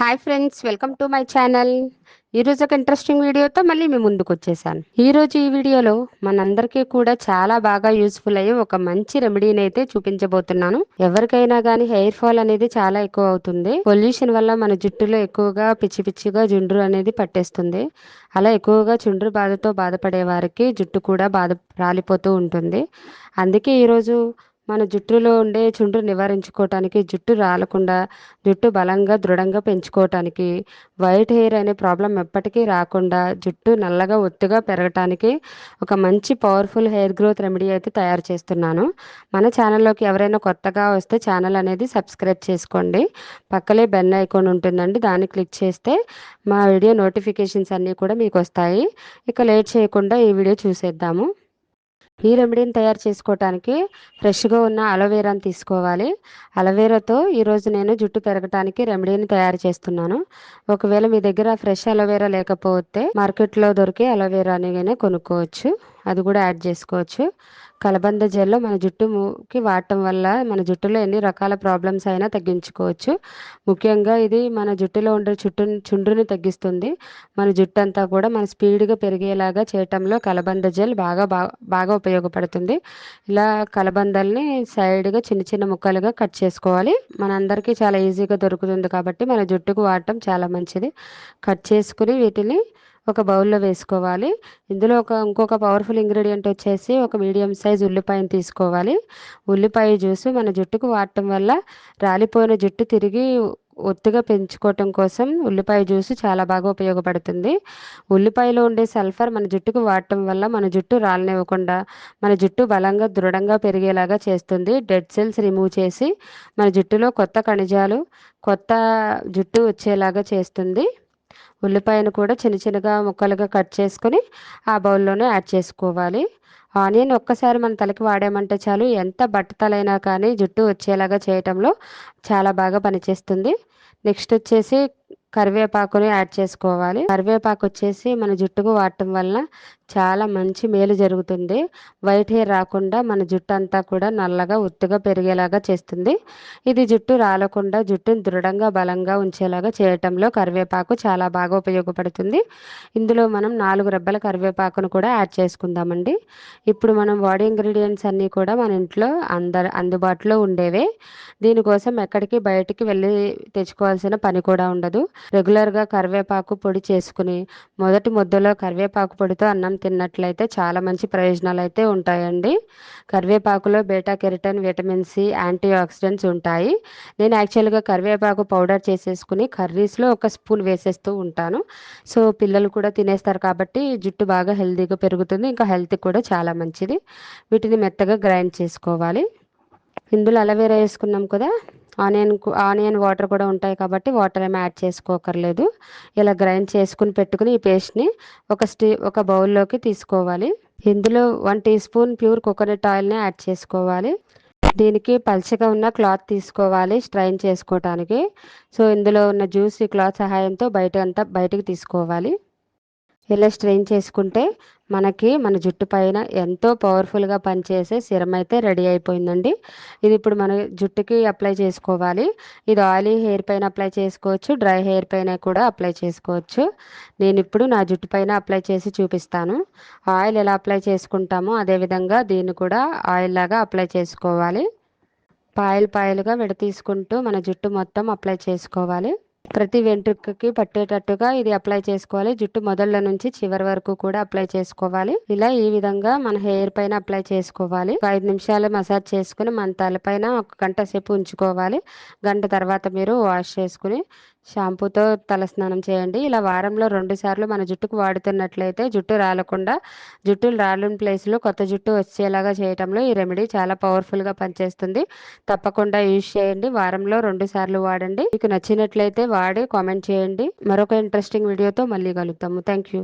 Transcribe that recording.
Hi friends welcome to my channel ఈరోజు ఒక interesting వీడియోతో మళ్ళీ మీ ముందుకు వచ్చేసాను. ఈరోజు ఈ వీడియోలో మనందరికీ కూడా చాలా బాగా యూస్ఫుల్ అయ్యే ఒక మంచి రెమెడీని అయితే చూపించబోతున్నాను. ఎవరికైనా కానీ హెయిర్ ఫాల్ అనేది చాలా ఎక్కువ అవుతుంది. పొల్యూషన్ వల్ల మన జుట్టులో ఎక్కువగా పిచ్చి పిచ్చిగా జుండ్రు అనేది పట్టేస్తుంది. అలా ఎక్కువగా చుండ్రు బాధతో బాధపడే వారికి జుట్టు కూడా బాధ రాలిపోతూ ఉంటుంది. అందుకే ఈరోజు మన జుట్టులో ఉండే చుండ్రు నివారించుకోవటానికి జుట్టు రాలకుండా జుట్టు బలంగా దృఢంగా పెంచుకోవటానికి వైట్ హెయిర్ అనే ప్రాబ్లం ఎప్పటికీ రాకుండా జుట్టు నల్లగా ఒత్తుగా పెరగటానికి ఒక మంచి పవర్ఫుల్ హెయిర్ గ్రోత్ రెమెడీ అయితే తయారు చేస్తున్నాను. మన ఛానల్లోకి ఎవరైనా కొత్తగా వస్తే ఛానల్ అనేది సబ్స్క్రైబ్ చేసుకోండి. పక్కలే బెల్ ఐకాన్ ఉంటుందండి దాన్ని క్లిక్ చేస్తే మా వీడియో నోటిఫికేషన్స్ అన్నీ కూడా మీకు వస్తాయి. ఇక లేట్ చేయకుండా ఈ వీడియో చూసేద్దాము. ఈ రెమెడీని తయారు చేసుకోవటానికి ఫ్రెష్గా ఉన్న అలోవేరాని తీసుకోవాలి. అలోవేరాతో ఈరోజు నేను జుట్టు పెరగటానికి రెమెడీని తయారు చేస్తున్నాను. ఒకవేళ మీ దగ్గర ఫ్రెష్ అలోవేరా లేకపోతే మార్కెట్లో దొరికే అలోవేరాని కొనుక్కోవచ్చు. అది కూడా యాడ్ చేసుకోవచ్చు. కలబంద జెల్లో మన జుట్టుకి వాడటం వల్ల మన జుట్టులో ఎన్ని రకాల ప్రాబ్లమ్స్ అయినా తగ్గించుకోవచ్చు. ముఖ్యంగా ఇది మన జుట్టులో ఉండే చుట్టు చుండ్రుని తగ్గిస్తుంది. మన జుట్టు అంతా కూడా మన స్పీడ్గా పెరిగేలాగా చేయటంలో కలబంద జెల్ బాగా బాగా ఉపయోగపడుతుంది. ఇలా కలబందల్ని సైడ్గా చిన్న చిన్న ముక్కలుగా కట్ చేసుకోవాలి. మనందరికీ చాలా ఈజీగా దొరుకుతుంది కాబట్టి మన జుట్టుకు వాడటం చాలా మంచిది. కట్ చేసుకుని వీటిని ఒక బౌల్లో వేసుకోవాలి. ఇందులో ఒక ఇంకొక పవర్ఫుల్ ఇంగ్రీడియంట్ వచ్చేసి ఒక మీడియం సైజ్ ఉల్లిపాయను తీసుకోవాలి. ఉల్లిపాయ జ్యూస్ మన జుట్టుకు వాడటం వల్ల రాలిపోయిన జుట్టు తిరిగి ఒత్తుగా పెంచుకోవటం కోసం ఉల్లిపాయ జ్యూస్ చాలా బాగా ఉపయోగపడుతుంది. ఉల్లిపాయలో ఉండే సల్ఫర్ మన జుట్టుకు వాడటం వల్ల మన జుట్టు రాలనివ్వకుండా మన జుట్టు బలంగా దృఢంగా పెరిగేలాగా చేస్తుంది. డెడ్ సెల్స్ రిమూవ్ చేసి మన జుట్టులో కొత్త ఖనిజాలు కొత్త జుట్టు వచ్చేలాగా చేస్తుంది. ఉల్లిపాయను కూడా చిన్న చిన్నగా ముక్కలుగా కట్ చేసుకొని ఆ బౌల్లోనే యాడ్ చేసుకోవాలి. ఆనియన్ ఒక్కసారి మన తలకి వాడామంటే చాలు ఎంత బట్టతలైనా కానీ జుట్టు వచ్చేలాగా చేయటంలో చాలా బాగా పనిచేస్తుంది. నెక్స్ట్ వచ్చేసి కరివేపాకుని యాడ్ చేసుకోవాలి. కరివేపాకు వచ్చేసి మన జుట్టుకు వాడటం వల్ల చాలా మంచి మేలు జరుగుతుంది. వైట్ హెయిర్ రాకుండా మన జుట్టు అంతా కూడా నల్లగా ఉత్తుగా పెరిగేలాగా చేస్తుంది. ఇది జుట్టు రాలకుండా జుట్టును దృఢంగా బలంగా ఉంచేలాగా చేయటంలో కరివేపాకు చాలా బాగా ఉపయోగపడుతుంది. ఇందులో మనం నాలుగు రెబ్బల కరివేపాకును కూడా యాడ్ చేసుకుందామండి. ఇప్పుడు మనం బాడీ ఇంగ్రీడియంట్స్ అన్నీ కూడా మన ఇంట్లో అందరు అందుబాటులో ఉండేవే. దీనికోసం ఎక్కడికి బయటికి వెళ్ళి తెచ్చుకోవాల్సిన పని కూడా ఉండదు. రెగ్యులర్గా కరివేపాకు పొడి చేసుకుని మొదటి ముద్దలో కరివేపాకు పొడితో అన్నం తిన్నట్లయితే చాలా మంచి ప్రయోజనాలు అయితే ఉంటాయండి. కరివేపాకులో beta carotene vitamin C antioxidants ఉంటాయి. నేను యాక్చువల్గా కరివేపాకు పౌడర్ చేసేసుకుని కర్రీస్లో ఒక స్పూన్ వేసేస్తూ ఉంటాను. సో పిల్లలు కూడా తినేస్తారు కాబట్టి జుట్టు బాగా హెల్తీగా పెరుగుతుంది ఇంకా హెల్త్కి కూడా చాలా మంచిది. వీటిని మెత్తగా గ్రైండ్ చేసుకోవాలి. ఇందులో అలవేరా వేసుకున్నాం కదా? ఆనియన్ ఆనియన్ వాటర్ కూడా ఉంటాయి కాబట్టి వాటర్ ఏమి యాడ్ చేసుకోకర్లేదు. ఇలా గ్రైండ్ చేసుకుని పెట్టుకుని ఈ పేస్ట్ని ఒక స్టీ ఒక బౌల్లోకి తీసుకోవాలి. ఇందులో one teaspoon pure coconut ఆయిల్ని యాడ్ చేసుకోవాలి. దీనికి పల్చగా ఉన్న క్లాత్ తీసుకోవాలి స్ట్రైన్ చేసుకోవటానికి. సో ఇందులో ఉన్న జ్యూస్ ఈ క్లాత్ సహాయంతో బయట అంతా బయటకు తీసుకోవాలి. ఇలా స్ట్రెయిన్ చేసుకుంటే మనకి మన జుట్టు పైన ఎంతో పవర్ఫుల్గా పనిచేసే సిరం అయితే రెడీ అయిపోయిందండి. ఇది ఇప్పుడు మన జుట్టుకి అప్లై చేసుకోవాలి. ఇది ఆయిలీ హెయిర్ పైన అప్లై చేసుకోవచ్చు డ్రై హెయిర్ పైన కూడా అప్లై చేసుకోవచ్చు. నేను ఇప్పుడు నా జుట్టు పైన అప్లై చేసి చూపిస్తాను. ఆయిల్ ఎలా అప్లై చేసుకుంటామో అదేవిధంగా దీన్ని కూడా ఆయిల్ లాగా అప్లై చేసుకోవాలి. పాయలు పాయలుగా విడతీసుకుంటూ మన జుట్టు మొత్తం అప్లై చేసుకోవాలి. ప్రతి వెంట్రుకకి పట్టేటట్టుగా ఇది అప్లై చేసుకోవాలి. జుట్టు మొదళ్ళ నుంచి చివరి వరకు కూడా అప్లై చేసుకోవాలి. ఇలా ఈ విధంగా మన హెయిర్ పైన అప్లై చేసుకోవాలి. ఐదు నిమిషాలు మసాజ్ చేసుకుని మన తలపైన ఒక గంట సేపు ఉంచుకోవాలి. గంట తర్వాత మీరు వాష్ చేసుకుని షాంపూతో తలస్నానం చేయండి. ఇలా వారంలో రెండు సార్లు మన జుట్టుకు వాడుతున్నట్లయితే జుట్టు రాలకుండా జుట్టు రాలని ప్లేస్లో కొత్త జుట్టు వచ్చేలాగా చేయటంలో ఈ రెమెడీ చాలా పవర్ఫుల్గా పనిచేస్తుంది. తప్పకుండా యూజ్ చేయండి. వారంలో రెండు సార్లు వాడండి. మీకు నచ్చినట్లయితే వాడి కామెంట్ చేయండి. మరొక ఇంట్రెస్టింగ్ వీడియోతో మళ్ళీ కలుగుతాము థ్యాంక్ యూ